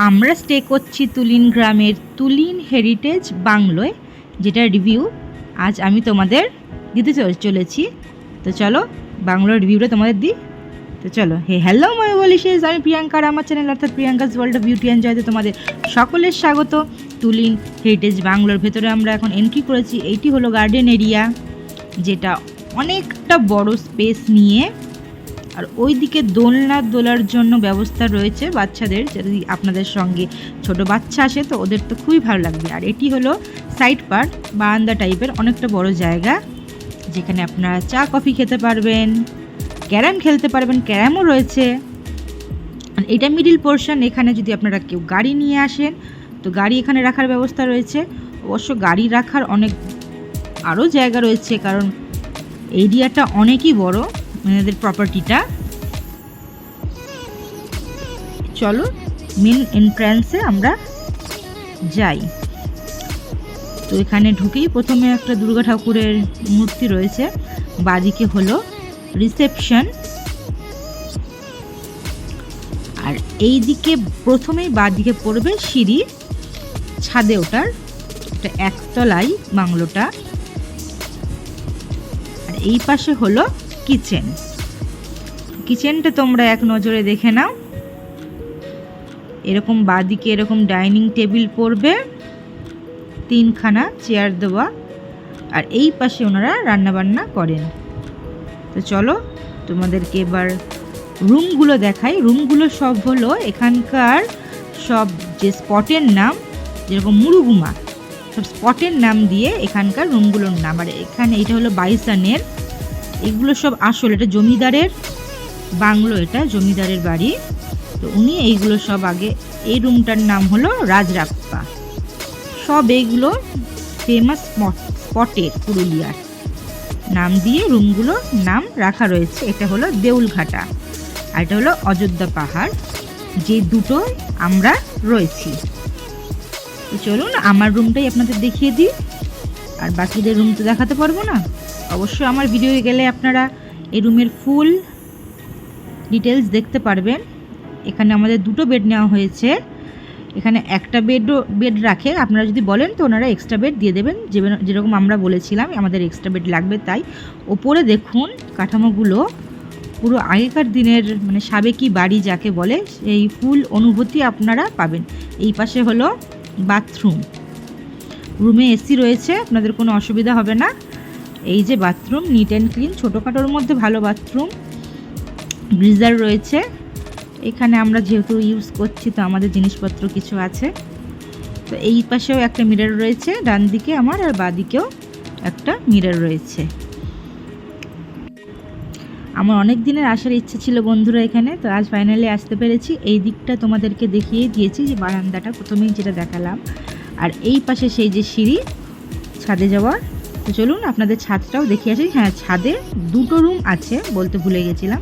আমরা স্টে করছি তুলিন গ্রামের তুলিন হেরিটেজ বাংলোয় যেটা রিভিউ আজ আমি তোমাদের দিতে চল- চলেছি। তো চলো, বাংলোর রিভিউটা তোমাদের দিই। তো চলো, হে হ্যালো ময় বলিশেষ আমি প্রিয়াঙ্কার আমার চ্যানেল অর্থাৎ Priyanka's world of beauty and Jayate তোমাদের সকলের স্বাগত। তুলিন হেরিটেজ বাংলোর ভেতরে আমরা এখন এন্ট্রি করেছি। এইটি হলো গার্ডেন এরিয়া যেটা অনেকটা বড় স্পেস নিয়ে আর ওই দিকে দোলনা দোলার জন্য ব্যবস্থা রয়েছে বাচ্চাদের যদি আপনাদের সঙ্গে ছোট বাচ্চা আসে তো ওদের তো খুবই ভালো লাগবে। আর এটি হলো সাইড পার্ট বারান্দা টাইপের অনেকটা বড় জায়গা যেখানে আপনারা চা কফি খেতে পারবেন ক্যারাম খেলতে পারবেন ক্যারামও রয়েছে। আর এটা মিডিল পোর্শন এখানে যদি আপনারা কেউ গাড়ি নিয়ে আসেন তো গাড়ি এখানে রাখার ব্যবস্থা রয়েছে। অবশ্য গাড়ি রাখার অনেক আরও জায়গা রয়েছে কারণ এরিয়াটা অনেকই বড়। এনাদের প্রপার্টিটা চলো মেন এন্ট্রান্সে আমরা যাই। তো এখানে ঢুকেই প্রথমে একটা দুর্গা ঠাকুরের মূর্তি রয়েছে। বাদিকে হলো রিসেপশন আর এই দিকে প্রথমেই বাদিকে পড়বে সিঁড়ি। ছাদে ওটার এটা একতলায় বাংলোটা। আর এই পাশে হলো কিচেন। কিচেনটা তোমরা এক নজরে দেখে নাও। এরকম বাদিকে এরকম ডাইনিং টেবিল পড়বে। তিনখানা চেয়ার দেওয়া। আর এই পাশে ওনারা রান্নাবান্না করেন। তো চলো, তোমাদেরকে এবার রুমগুলো দেখাই। রুমগুলো সব হলো এখানকার সব যে স্পটের নাম, যেরকম মুরুগুমা সব স্পটের নাম দিয়ে এখানকার রুমগুলোর নাম। আর এখানে এটা হলো বাইসানের এগুলো সব আসল, এটা জমিদারের বাংলো, এটা জমিদারের বাড়ি। তো উনি এইগুলো সব আগে, এই রুমটার নাম হলো রাজরাপ্পা। সব এইগুলো ফেমাস স্পটের পুরুলিয়ার। নাম দিয়ে রুমগুলো নাম রাখা রয়েছে। এটা হলো দেউলঘাটা আর এটা হলো অযোধ্যা পাহাড়। যে দুটো আমরা রয়েছি। চলুন, আমার রুমটাই আপনাদের দেখিয়ে দিই। আর বাকিদের রুম তো দেখাতে পারব না। অবশ্য আমার ভিডিও গেলে আপনারা এই রুমের ফুল ডিটেলস দেখতে পারবেন। এখানে আমাদের দুটো বেড নেওয়া হয়েছে। এখানে একটা বেডও বেড রাখে। আপনারা যদি বলেন তো ওনারা এক্সট্রা বেড দিয়ে দেবেন। যেরকম আমরা বলেছিলাম, আমাদের এক্সট্রা বেড লাগবে তাই। ওপরে দেখুন কাঠামোগুলো পুরো আগেকার দিনের মানে সাবেকি বাড়ি যাকে বলে সেই ফুল অনুভূতি আপনারা পাবেন। এই পাশে হলো বাথরুম রুমে এসি রয়েছে, আপনাদের কোনো অসুবিধা হবে না। এই যে বাথরুম নিট অ্যান্ড ক্লিন ছোটোখাটোর মধ্যে ভালো বাথরুম গ্রিজার রয়েছে। এখানে আমরা যেহেতু ইউজ করছি, তো আমাদের জিনিসপত্র কিছু আছে। তো এই পাশেও একটা মিরর রয়েছে, ডান দিকে আমার আর বাঁ দিকেও একটা মিরর রয়েছে। আমার অনেক দিনের আসার ইচ্ছে ছিল বন্ধুরা এখানে, তো আজ ফাইনালি আসতে পেরেছি। এই দিকটা তোমাদেরকে দেখিয়ে দিয়েছি যে বারান্দাটা প্রথমেই যেটা দেখালাম। আর এই পাশে সেই যে সিঁড়ি, ছাদে যাওয়ার তো চলুন আপনাদের ছাদটাও দেখিয়ে আসি। হ্যাঁ ছাদে দুটো রুম আছে বলতে ভুলে গেছিলাম।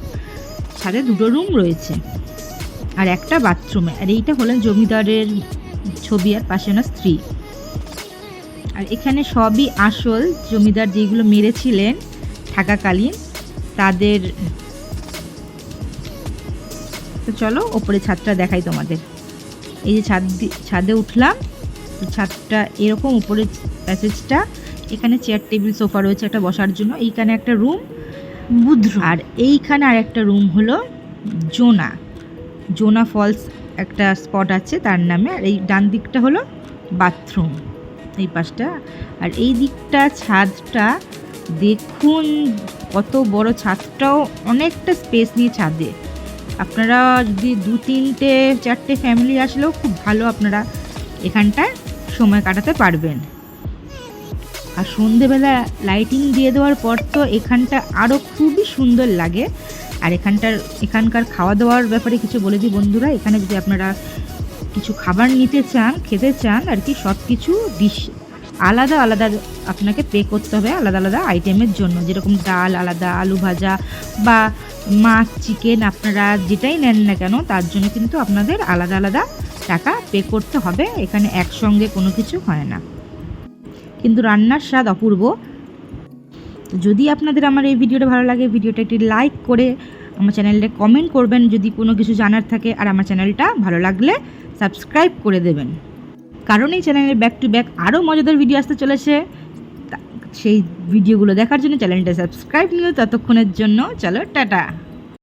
ছাদে দুটো রুম রয়েছে আর একটা বাথরুমে। আর এইটা হলেন জমিদারের ছবি আর পাশে ওনার স্ত্রী। আর এখানে সবই আসল জমিদার যেগুলো মেরেছিলেন থাকাকালীন তাদের। তো চলো ওপরে ছাদটা দেখাই তোমাদের। এই যে ছাদ ছাদে উঠলাম ছাদটা এরকম উপরে প্যাসেজটা এখানে চেয়ার টেবিল সোফা রয়েছে একটা বসার জন্য। এইখানে একটা রুম বুদ্র আর এইখানে আর একটা রুম হলো জোনা। জোনা ফলস একটা স্পট আছে তার নামে আর এই ডান দিকটা হলো বাথরুম এই পাশটা। আর এই দিকটা ছাদটা দেখুন কত বড় ছাদটাও অনেকটা স্পেস নিয়ে ছাদে। আপনারা যদি দু তিনটে চারটে ফ্যামিলি আসলেও খুব ভালো আপনারা এখানটায় সময় কাটাতে পারবেন। আর সন্ধেবেলা লাইটিং দিয়ে দেওয়ার পর তো এখানটা আরও খুবই সুন্দর লাগে। আর এখানটার, এখানকার খাওয়া দাওয়ার ব্যাপারে কিছু বলে দিই বন্ধুরা। এখানে যদি আপনারা কিছু খাবার নিতে চান, খেতে চান, আর কি সব কিছু ডিশ আলাদা আলাদা আপনাকে পে করতে হবে আলাদা আলাদা আইটেমের জন্য। যেরকম ডাল আলাদা, আলু ভাজা বা মাছ চিকেন আপনারা যেটাই নেন না কেন, তার জন্য কিন্তু আপনাদের আলাদা আলাদা টাকা পে করতে হবে। এখানে একসঙ্গে কোনো কিছু হয় না। কিন্তু রান্নার স্বাদ অপূর্ব। যদি আপনাদের আমার এই ভিডিওটা ভালো লাগে, ভিডিওটা একটি লাইক করে আমার চ্যানেলটা কমেন্ট করবেন। যদি কোনো কিছু জানার থাকে আর আমার চ্যানেলটা ভালো লাগলে সাবস্ক্রাইব করে দেবেন। কারণ এই চ্যানেলে ব্যাক টু ব্যাক আরও মজাদার ভিডিও আসতে চলেছে। সেই ভিডিওগুলো দেখার জন্য চ্যানেলটা সাবস্ক্রাইব নিও। ততক্ষণের জন্য চলো, টাটা।